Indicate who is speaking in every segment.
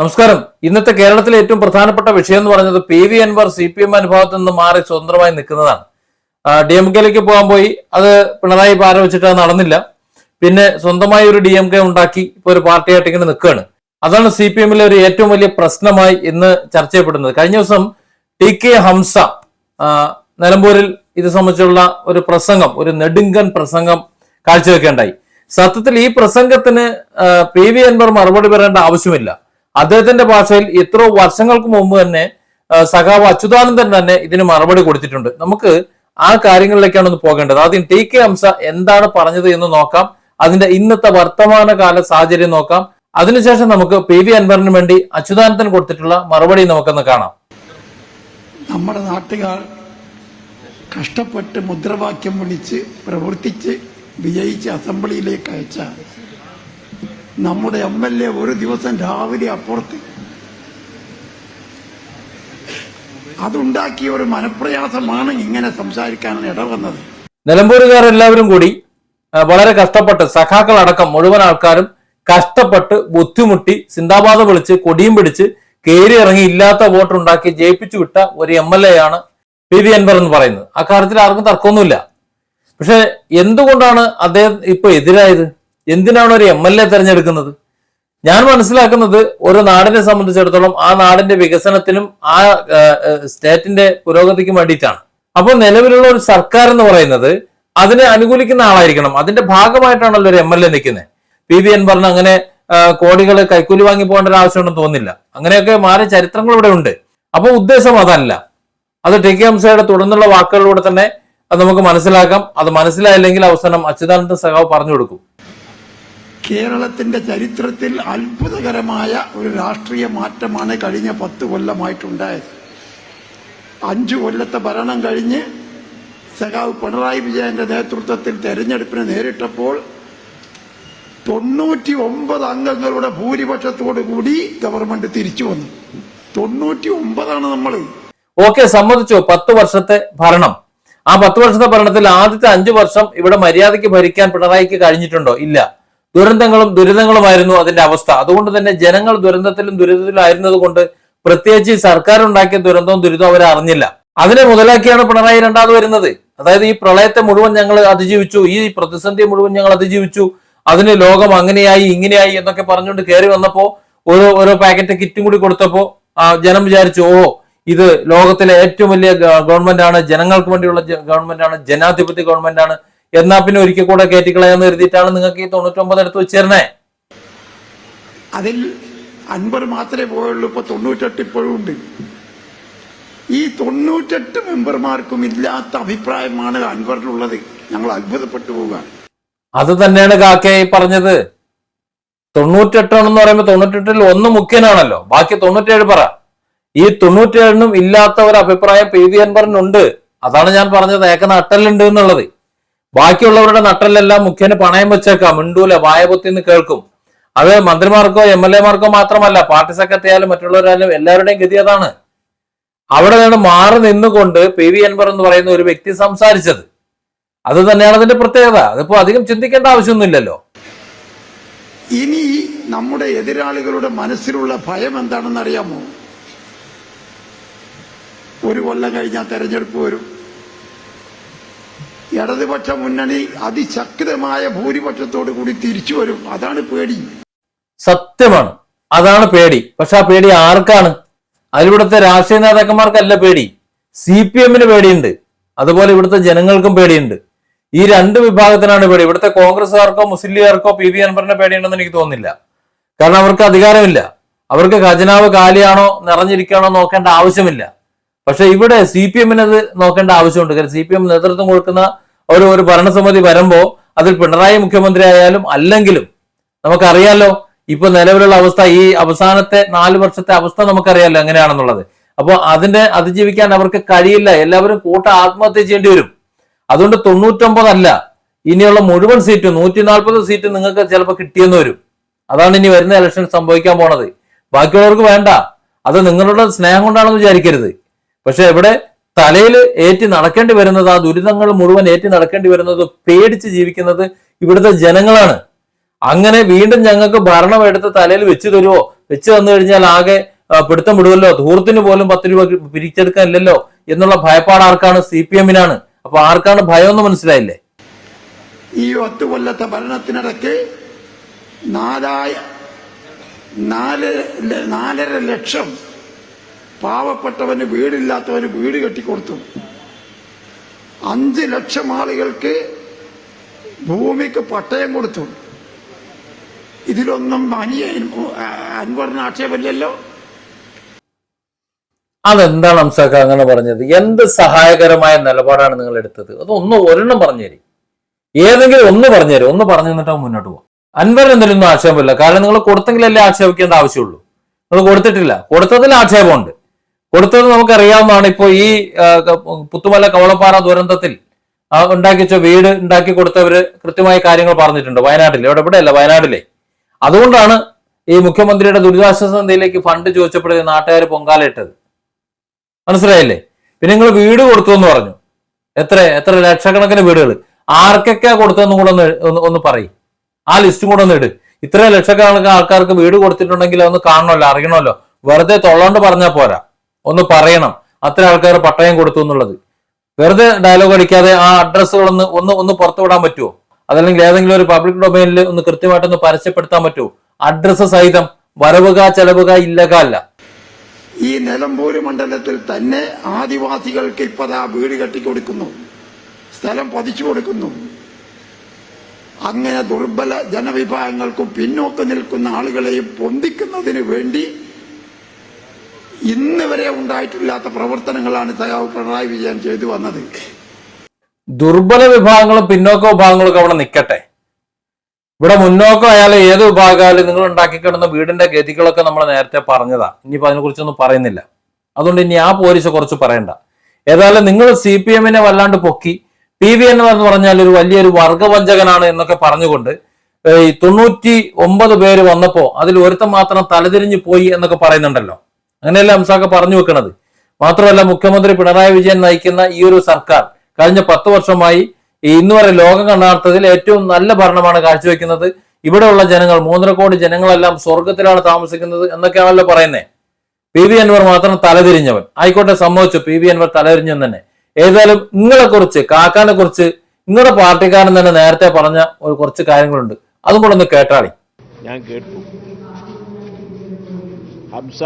Speaker 1: നമസ്കാരം. ഇന്നത്തെ കേരളത്തിലെ ഏറ്റവും പ്രധാനപ്പെട്ട വിഷയം എന്ന് പറയുന്നത് P V Anwar C P M അനുഭവത്തിൽ നിന്ന് മാറി സ്വതന്ത്രമായി നിൽക്കുന്നതാണ്. ഡി എം കെയിലേക്ക് പോകാൻ പോയി. അത് പിണറായി ആരോപിച്ചിട്ട് നടന്നില്ല. പിന്നെ സ്വന്തമായി ഒരു ഡി എം കെ ഉണ്ടാക്കി ഇപ്പൊ ഒരു പാർട്ടിയായിട്ട് ഇങ്ങനെ നിൽക്കുകയാണ്. അതാണ് സി പി എമ്മിലെ ഒരു ഏറ്റവും വലിയ പ്രശ്നമായി ഇന്ന് ചർച്ച ചെയ്യപ്പെടുന്നത്. കഴിഞ്ഞ ദിവസം ടി കെ ഹംസ നിലമ്പൂരിൽ ഇത് സംബന്ധിച്ചുള്ള ഒരു പ്രസംഗം ഒരു നെടുങ്കൻ പ്രസംഗം കാഴ്ചവെക്കേണ്ടായി. സത്യത്തിൽ ഈ പ്രസംഗത്തിന് പി വി അൻവർ മറുപടി പറയേണ്ട ആവശ്യമില്ല. അദ്ദേഹത്തിന്റെ ഭാഷയിൽ എത്രയോ വർഷങ്ങൾക്ക് മുമ്പ് തന്നെ സഖാവ് അച്യുതാനന്ദൻ തന്നെ ഇതിന് മറുപടി കൊടുത്തിട്ടുണ്ട്. നമുക്ക് ആ കാര്യങ്ങളിലേക്കാണ് ഒന്ന് പോകേണ്ടത്. ആദ്യം ടി കെ ഹംസ എന്താണ് പറഞ്ഞത് എന്ന് നോക്കാം. അതിന്റെ ഇന്നത്തെ വർത്തമാനകാല സാഹചര്യം നോക്കാം. അതിനുശേഷം നമുക്ക് പി വി അൻവറിന് വേണ്ടി അച്യുതാനന്ദൻ കൊടുത്തിട്ടുള്ള മറുപടി നമുക്കൊന്ന് കാണാം.
Speaker 2: നമ്മുടെ നാട്ടുകാർ കഷ്ടപ്പെട്ട് മുദ്രാവാക്യം വിളിച്ച് പ്രവർത്തിച്ച് വിജയിച്ച് അസംബ്ലിയിലേക്ക് അയച്ച നമ്മുടെ എം എൽ എ ഒരു ദിവസം രാവിലെ അപ്പുറത്ത്. അതുണ്ടാക്കിയ ഒരു മനപ്രയാസമാണ് ഇങ്ങനെ സംസാരിക്കാൻ ഇടവന്നത്
Speaker 1: നിലമ്പൂരുകാർ എല്ലാവരും കൂടി വളരെ കഷ്ടപ്പെട്ട് സഖാക്കൾ അടക്കം മുഴുവൻ ആൾക്കാരും കഷ്ടപ്പെട്ട് ബുദ്ധിമുട്ടി സിന്താബാധ വിളിച്ച് കൊടിയും പിടിച്ച് കയറി ഇറങ്ങി ഇല്ലാത്ത വോട്ട് ഉണ്ടാക്കി ജയിപ്പിച്ചു വിട്ട ഒരു എം എൽ എ ആണ് പി വി അൻവർ എന്ന് പറയുന്നത്. അക്കാര്യത്തിൽ ആർക്കും തർക്കമൊന്നുമില്ല. പക്ഷെ എന്തുകൊണ്ടാണ് അദ്ദേഹം ഇപ്പൊ എതിരായത്? എന്തിനാണ് ഒരു എം എൽ എ തെരഞ്ഞെടുക്കുന്നത്? ഞാൻ മനസ്സിലാക്കുന്നത് ഒരു നാടിനെ സംബന്ധിച്ചിടത്തോളം ആ നാടിന്റെ വികസനത്തിനും ആ സ്റ്റേറ്റിന്റെ പുരോഗതിക്കും വേണ്ടിയിട്ടാണ്. അപ്പോൾ നിലവിലുള്ള ഒരു സർക്കാർ എന്ന് പറയുന്നത് അതിനെ അനുകൂലിക്കുന്ന ആളായിരിക്കണം. അതിന്റെ ഭാഗമായിട്ടാണല്ലോ ഒരു എം എൽ എ നിൽക്കുന്നത് പി വി എൻ പറഞ്ഞ അങ്ങനെ കോടികൾ കൈക്കൂലി വാങ്ങി പോകേണ്ട ഒരു ആവശ്യമുണ്ടെന്ന് തോന്നുന്നില്ല. അങ്ങനെയൊക്കെ മാറിയ ചരിത്രങ്ങൾ ഇവിടെ ഉണ്ട്. അപ്പോൾ ഉദ്ദേശം അതല്ല. അത് ടി കെ ഹംസയുടെ തുടർന്നുള്ള വാക്കുകളിലൂടെ തന്നെ അത് നമുക്ക് മനസ്സിലാക്കാം. അത് മനസ്സിലായില്ലെങ്കിൽ അവസാനം അച്യുതാനന്ദ സഖാവ് പറഞ്ഞു കൊടുക്കും.
Speaker 2: കേരളത്തിന്റെ ചരിത്രത്തിൽ അത്ഭുതകരമായ ഒരു രാഷ്ട്രീയ മാറ്റമാണ് കഴിഞ്ഞ പത്ത് കൊല്ലമായിട്ടുണ്ടായത്. അഞ്ചു കൊല്ലത്തെ ഭരണം കഴിഞ്ഞ് സഖാവ് പിണറായി വിജയന്റെ നേതൃത്വത്തിൽ തെരഞ്ഞെടുപ്പിന് നേരിട്ടപ്പോൾ തൊണ്ണൂറ്റി ഒമ്പത് അംഗങ്ങളുടെ ഭൂരിപക്ഷത്തോടു കൂടി ഗവൺമെന്റ് തിരിച്ചു വന്നു. തൊണ്ണൂറ്റി ഒമ്പതാണ് നമ്മൾ
Speaker 1: ഓക്കെ സമ്മതിച്ചു. പത്ത് വർഷത്തെ ഭരണം. ആ പത്ത് വർഷത്തെ ഭരണത്തിൽ ആദ്യത്തെ അഞ്ചു വർഷം ഇവിടെ മര്യാദയ്ക്ക് ഭരിക്കാൻ പിണറായിക്ക് കഴിഞ്ഞിട്ടുണ്ടോ? ഇല്ല. ദുരന്തങ്ങളും ദുരിതങ്ങളുമായിരുന്നു അതിന്റെ അവസ്ഥ. അതുകൊണ്ട് തന്നെ ജനങ്ങൾ ദുരന്തത്തിലും ദുരിതത്തിലായിരുന്നത് കൊണ്ട് പ്രത്യേകിച്ച് സർക്കാർ ഉണ്ടാക്കിയ ദുരന്തവും ദുരിതവും അവർ അറിഞ്ഞില്ല. അതിനെ മുതലാക്കിയാണ് പിണറായി രണ്ടാമത് വരുന്നത്. അതായത് ഈ പ്രളയത്തെ മുഴുവൻ ഞങ്ങൾ അതിജീവിച്ചു ഈ പ്രതിസന്ധി മുഴുവൻ ഞങ്ങൾ അതിജീവിച്ചു അതിന് ലോകം അങ്ങനെയായി ഇങ്ങനെയായി എന്നൊക്കെ പറഞ്ഞുകൊണ്ട് കയറി വന്നപ്പോ ഓരോ ഓരോ പാക്കറ്റ് കിറ്റും കൂടി കൊടുത്തപ്പോ ജനം വിചാരിച്ചു ഓ ഇത് ലോകത്തിലെ ഏറ്റവും വലിയ ഗവൺമെന്റ് ആണ് ജനങ്ങൾക്ക് വേണ്ടിയുള്ള ഗവൺമെന്റ് ആണ് ജനാധിപത്യ ഗവൺമെന്റ് ആണ് എന്നാ പിന്നെ ഒരിക്കൽ കൂടെ കയറ്റിക്കളയാന്ന് കരുതിയിട്ടാണ് നിങ്ങൾക്ക് ഈ തൊണ്ണൂറ്റൊമ്പത് എടുത്ത് വെച്ചിരുന്നേ?
Speaker 2: അതിൽ അൻപത് മാത്രമേ പോയുള്ളൂ ഇപ്പൊ തൊണ്ണൂറ്റെട്ട് ഇപ്പോഴും ഉണ്ട്. ഈ തൊണ്ണൂറ്റെട്ട് മെമ്പർമാർക്കും ഇല്ലാത്ത അഭിപ്രായമാണ് അൻവറിനുള്ളത്. ഞങ്ങൾ അത്ഭുതപ്പെട്ടു പോവുകയാണ്.
Speaker 1: അത് തന്നെയാണ് കാക്കെ ഈ പറഞ്ഞത്. തൊണ്ണൂറ്റെട്ടാണെന്ന് പറയുമ്പോൾ തൊണ്ണൂറ്റെട്ടിൽ ഒന്ന് മുഖ്യനാണല്ലോ. ബാക്കി തൊണ്ണൂറ്റേഴ് പറ. ഈ തൊണ്ണൂറ്റേഴിനും ഇല്ലാത്ത ഒരു അഭിപ്രായം പി വി അൻവറിനുണ്ട്. അതാണ് ഞാൻ പറഞ്ഞത്. ഏക്കന അട്ടലുണ്ട് എന്നുള്ളത്. ബാക്കിയുള്ളവരുടെ നട്ടലെല്ലാം മുഖ്യന് പണയം വെച്ചേക്കാം. മിണ്ടൂല വായപൊത്തിന്ന് കേൾക്കും. അത് മന്ത്രിമാർക്കോ എം എൽ എമാർക്കോ മാത്രമല്ല പാർട്ടി സെക്രട്ടറി ആയാലും മറ്റുള്ളവരായാലും എല്ലാവരുടെയും ഗതി അതാണ്. അവിടെ നിന്ന് മാറി നിന്നുകൊണ്ട് പി വി അൻവർ എന്ന് പറയുന്ന ഒരു വ്യക്തി സംസാരിച്ചത്. അത് തന്നെയാണ് അതിന്റെ പ്രത്യേകത. അതിപ്പോ അധികം ചിന്തിക്കേണ്ട ആവശ്യമൊന്നുമില്ലല്ലോ.
Speaker 2: ഇനി നമ്മുടെ എതിരാളികളുടെ മനസ്സിലുള്ള ഭയം എന്താണെന്ന് അറിയാമോ ഒരു കൊല്ലം കഴിഞ്ഞാൽ തെരഞ്ഞെടുപ്പ് വരും. ഇടതുപക്ഷ മുന്നണി അതിശക്തമായ ഭൂരിപക്ഷത്തോടു കൂടി തിരിച്ചു വരും. അതാണ് പേടി.
Speaker 1: സത്യമാണ്. അതാണ് പേടി. പക്ഷെ ആ പേടി ആർക്കാണ്? അതിലിവിടുത്തെ രാഷ്ട്രീയ നേതാക്കന്മാർക്കല്ല പേടി. സി പി എമ്മിന് പേടിയുണ്ട്. അതുപോലെ ഇവിടുത്തെ ജനങ്ങൾക്കും പേടിയുണ്ട്. ഈ രണ്ട് വിഭാഗത്തിനാണ് പേടി. ഇവിടുത്തെ കോൺഗ്രസ്സുകാർക്കോ മുസ്ലിംകാർക്കോ പി വി അൻവറിന് പേടിയുണ്ടെന്ന് എനിക്ക് തോന്നുന്നില്ല. കാരണം അവർക്ക് അധികാരമില്ല. അവർക്ക് ഖജനാവ് കാലിയാണോ നിറഞ്ഞിരിക്കുകയാണോ നോക്കേണ്ട ആവശ്യമില്ല. പക്ഷെ ഇവിടെ സി പി എമ്മിന് അത് നോക്കേണ്ട ആവശ്യമുണ്ട്. കാരണം സി പി എം നേതൃത്വം കൊടുക്കുന്ന ഒരു ഒരു ഭരണസമിതി വരുമ്പോ അതിൽ പിണറായി മുഖ്യമന്ത്രി ആയാലും അല്ലെങ്കിലും നമുക്കറിയാലോ ഇപ്പൊ നിലവിലുള്ള അവസ്ഥ ഈ അവസാനത്തെ നാല് വർഷത്തെ അവസ്ഥ നമുക്കറിയാലോ എങ്ങനെയാണെന്നുള്ളത്. അപ്പോൾ അതിനെ അതിജീവിക്കാൻ അവർക്ക് കഴിയില്ല. എല്ലാവരും കൂട്ട ആത്മഹത്യ ചെയ്യേണ്ടി വരും. അതുകൊണ്ട് തൊണ്ണൂറ്റൊമ്പതല്ല ഇനിയുള്ള മുഴുവൻ സീറ്റും നൂറ്റി നാൽപ്പത് സീറ്റ് നിങ്ങൾക്ക് ചിലപ്പോൾ കിട്ടിയെന്ന് വരും. അതാണ് ഇനി വരുന്ന ഇലക്ഷൻ സംഭവിക്കാൻ പോണത്. ബാക്കിയുള്ളവർക്ക് വേണ്ട. അത് നിങ്ങളുടെ സ്നേഹം കൊണ്ടാണെന്ന് വിചാരിക്കരുത്. പക്ഷെ ഇവിടെ തലയിൽ ഏറ്റി നടക്കേണ്ടി വരുന്നത് ആ ദുരിതങ്ങൾ മുഴുവൻ ഏറ്റി നടക്കേണ്ടി വരുന്നത് പേടിച്ച് ജീവിക്കുന്നത് ഇവിടുത്തെ ജനങ്ങളാണ്. അങ്ങനെ വീണ്ടും ഞങ്ങൾക്ക് ഭരണം എടുത്ത് തലയിൽ വെച്ച് തരുമോ വെച്ച് തന്നു കഴിഞ്ഞാൽ ആകെ പിടുത്തം വിടുമല്ലോ ധൂർത്തിന് പോലും പത്ത് രൂപ പിരിച്ചെടുക്കാനില്ലല്ലോ? എന്നുള്ള ഭയപ്പാട് ആർക്കാണ്? സി പി എമ്മിനാണ്. അപ്പൊ ആർക്കാണ് ഭയം എന്ന് മനസ്സിലായില്ലേ?
Speaker 2: ഈ ഒത്തു കൊല്ലത്തെ ഭരണത്തിനിടയ്ക്ക് നാലായ നാല് നാലര ലക്ഷം പാവപ്പെട്ടവന് വീടില്ലാത്തവന് വീട് കെട്ടിക്കൊടുത്തു. അഞ്ച് ലക്ഷം ആളുകൾക്ക് ഭൂമിക്ക് പട്ടയം കൊടുത്തു. ഇതിലൊന്നും അനിയ അൻവറിന് ആക്ഷേപമില്ലല്ലോ.
Speaker 1: അതെന്താണ് അംസാക്ക അങ്ങനെ പറഞ്ഞത്? എന്ത് സഹായകരമായ നിലപാടാണ് നിങ്ങൾ എടുത്തത്? അത് ഒന്ന് ഒരെണ്ണം പറഞ്ഞു തരും ഏതെങ്കിലും ഒന്ന് പറഞ്ഞു തരും ഒന്ന് പറഞ്ഞു തന്നിട്ട് മുന്നോട്ട് പോകും അൻവർ എന്തെങ്കിലും ആക്ഷേപമില്ല. കാരണം നിങ്ങൾ കൊടുത്തെങ്കിലല്ലേ ആക്ഷേപിക്കേണ്ട ആവശ്യമുള്ളൂ. നിങ്ങൾ കൊടുത്തിട്ടില്ല. കൊടുത്തതിൽ ആക്ഷേപമുണ്ട്. കൊടുത്തത് നമുക്കറിയാവുന്നതാണ് ഇപ്പോൾ ഈ പുത്തുമല കവളപ്പാറ ദുരന്തത്തിൽ ഉണ്ടാക്കിച്ച വീട് ഉണ്ടാക്കി കൊടുത്തവര് കൃത്യമായ കാര്യങ്ങൾ പറഞ്ഞിട്ടുണ്ട്. വയനാട്ടിൽ ഇവിടെ ഇവിടെയല്ല വയനാട്ടിലെ. അതുകൊണ്ടാണ് ഈ മുഖ്യമന്ത്രിയുടെ ദുരിതാശ്വാസ നിധിയിലേക്ക് ഫണ്ട് ചോദിച്ചപ്പോഴേ നാട്ടുകാർ പൊങ്കാലയിട്ടത്. മനസ്സിലായില്ലേ? പിന്നെ നിങ്ങൾ വീട് കൊടുത്തു എന്ന് പറഞ്ഞു. എത്ര എത്ര ലക്ഷക്കണക്കിന് വീടുകൾ ആർക്കൊക്കെ കൊടുത്തതെന്നും കൂടെ ഒന്ന് ഒന്ന് പറയും. ആ ലിസ്റ്റും കൂടെ ഒന്ന് ഇട്. ഇത്ര ലക്ഷക്കണക്കിന് ആൾക്കാർക്ക് വീട് കൊടുത്തിട്ടുണ്ടെങ്കിൽ അതൊന്ന് കാണണമല്ലോ അറിയണമല്ലോ. വെറുതെ തൊള്ളോണ്ട് പറഞ്ഞാൽ പോരാ. ഒന്ന് പറയണം. അത്ര ആൾക്കാർ പട്ടയം കൊടുത്തു എന്നുള്ളത്. വെറുതെ ഡയലോഗ് അടിക്കാതെ ആ അഡ്രസ്സുകളൊന്ന് ഒന്ന് ഒന്ന് പുറത്തു വിടാൻ പറ്റുമോ അതല്ലെങ്കിൽ ഏതെങ്കിലും ഒരു പബ്ലിക് ഡൊമൈനിൽ ഒന്ന് കൃത്യമായിട്ടൊന്ന് പരസ്യപ്പെടുത്താൻ പറ്റുമോ അഡ്രസ്സ് സഹിതം വരവുക ചെലവുക ഇല്ലക അല്ല.
Speaker 2: ഈ നിലമ്പൂര് മണ്ഡലത്തിൽ തന്നെ ആദിവാസികൾക്ക് ഇപ്പതാ വീട് കെട്ടിക്കൊടുക്കുന്നു സ്ഥലം പതിച്ചു കൊടുക്കുന്നു. അങ്ങനെ ദുർബല ജനവിഭാഗങ്ങൾക്കും പിന്നോക്കം നിൽക്കുന്ന ആളുകളെയും പൊന്തിക്കുന്നതിന് വേണ്ടി ഇന്ന് വരെ ഉണ്ടായിട്ടില്ലാത്ത പ്രവർത്തനങ്ങളാണ് സഖാവ് പിണറായി വിജയൻ ചെയ്തു വന്നത്.
Speaker 1: ദുർബല വിഭാഗങ്ങളും പിന്നോക്ക വിഭാഗങ്ങളും ഒക്കെ അവിടെ നിൽക്കട്ടെ ഇവിടെ മുന്നോക്കം ആയാലും ഏത് വിഭാഗമായാലും നിങ്ങൾ ഉണ്ടാക്കി കിടന്ന വീടിന്റെ ഗതികളൊക്കെ നമ്മൾ നേരത്തെ പറഞ്ഞതാ. ഇനിയിപ്പോൾ അതിനെ കുറിച്ചൊന്നും പറയുന്നില്ല. അതുകൊണ്ട് ഇനി ആ പോലീസ് കുറച്ച് പറയണ്ട. ഏതായാലും നിങ്ങൾ സി പി എമ്മിനെ വല്ലാണ്ട് പൊക്കി പി വി എന്ന് പറഞ്ഞാൽ ഒരു വലിയൊരു വർഗവഞ്ചകനാണ് എന്നൊക്കെ പറഞ്ഞുകൊണ്ട് ഈ തൊണ്ണൂറ്റി ഒമ്പത് പേര് വന്നപ്പോ അതിൽ ഒരുത്തം മാത്രം തലതിരിഞ്ഞു പോയി എന്നൊക്കെ പറയുന്നുണ്ടല്ലോ. അങ്ങനെയല്ല അംസാക്ക പറഞ്ഞു വെക്കുന്നത് മാത്രമല്ല മുഖ്യമന്ത്രി പിണറായി വിജയൻ നയിക്കുന്ന ഈ ഒരു സർക്കാർ കഴിഞ്ഞ പത്ത് വർഷമായി ഇന്ന് വരെ ലോകം കണ്ടാർത്തതിൽ ഏറ്റവും നല്ല ഭരണമാണ് കാഴ്ചവെക്കുന്നത്. ഇവിടെയുള്ള ജനങ്ങൾ മൂന്നര കോടി ജനങ്ങളെല്ലാം സ്വർഗത്തിലാണ് താമസിക്കുന്നത് എന്നൊക്കെയാണല്ലോ പറയുന്നത് പി. വി. അൻവർ മാത്രം തലതിരിഞ്ഞവൻ. ആയിക്കോട്ടെ സമ്മതിച്ചു. പി. വി. അൻവർ തലതിരിഞ്ഞെന്ന് തന്നെ. ഏതായാലും നിങ്ങളെ കുറിച്ച് കാക്കാനെ കുറിച്ച് നിങ്ങളുടെ പാർട്ടിക്കാരൻ തന്നെ നേരത്തെ പറഞ്ഞ ഒരു കുറച്ച് കാര്യങ്ങളുണ്ട്. അതും കൂടെ ഒന്ന് കേട്ടാളി.
Speaker 3: ഞാൻ കേട്ടു. ഹംസ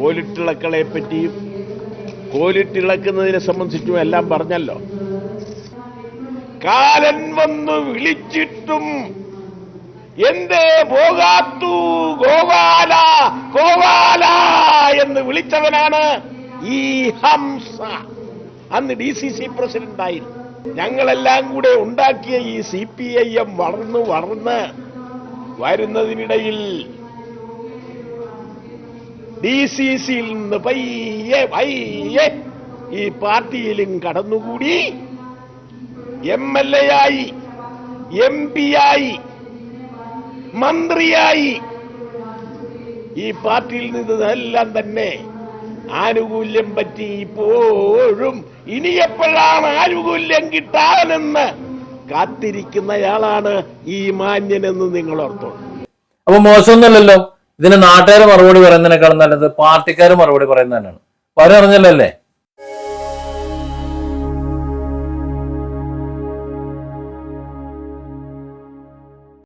Speaker 3: കോലിട്ടിളക്കളെ പറ്റിയും കോലിട്ടിളക്കുന്നതിനെ സംബന്ധിച്ചും എല്ലാം പറഞ്ഞല്ലോ. കാലൻ വന്ന് വിളിച്ചിട്ടും എന്തേ പോകാത്തു? ഗോപാല ഗോപാല എന്ന് വിളിച്ചവനാണ് ഈ ഹംസ. അന്ന് ഡി സി സി പ്രസിഡന്റ് ആയിരുന്നു ഞങ്ങളെല്ലാം കൂടെ ഉണ്ടാക്കിയ ഈ സി പി ഐ എം വളർന്നു വളർന്ന് വരുന്നതിനിടയിൽ ഡി സി സിയിൽ നിന്ന് പയ്യെ പയ്യെ ഈ പാർട്ടിയിലും കടന്നുകൂടി. എം എൽ എ ആയി എം പി ആയി മന്ത്രിയായി. ഈ പാർട്ടിയിൽ നിന്നെല്ലാം തന്നെ ആനുകൂല്യം പറ്റി ഇപ്പോഴും ഇനി എപ്പോഴാണ് ആനുകൂല്യം കിട്ടാനെന്ന് കാത്തിരിക്കുന്നയാളാണ് ഈ മാന്യനെന്ന് നിങ്ങൾ ഓർത്തോളൂ
Speaker 1: അപ്പൊ മോശമൊന്നുമല്ലല്ലോ? ഇതിന് നാട്ടുകാർ മറുപടി പറയുന്നതിനേക്കാളും നല്ലത് പാർട്ടിക്കാർ മറുപടി പറയുന്നതന്നെയാണ്. അപ്പൊ അവരറിഞ്ഞല്ലോ അല്ലേ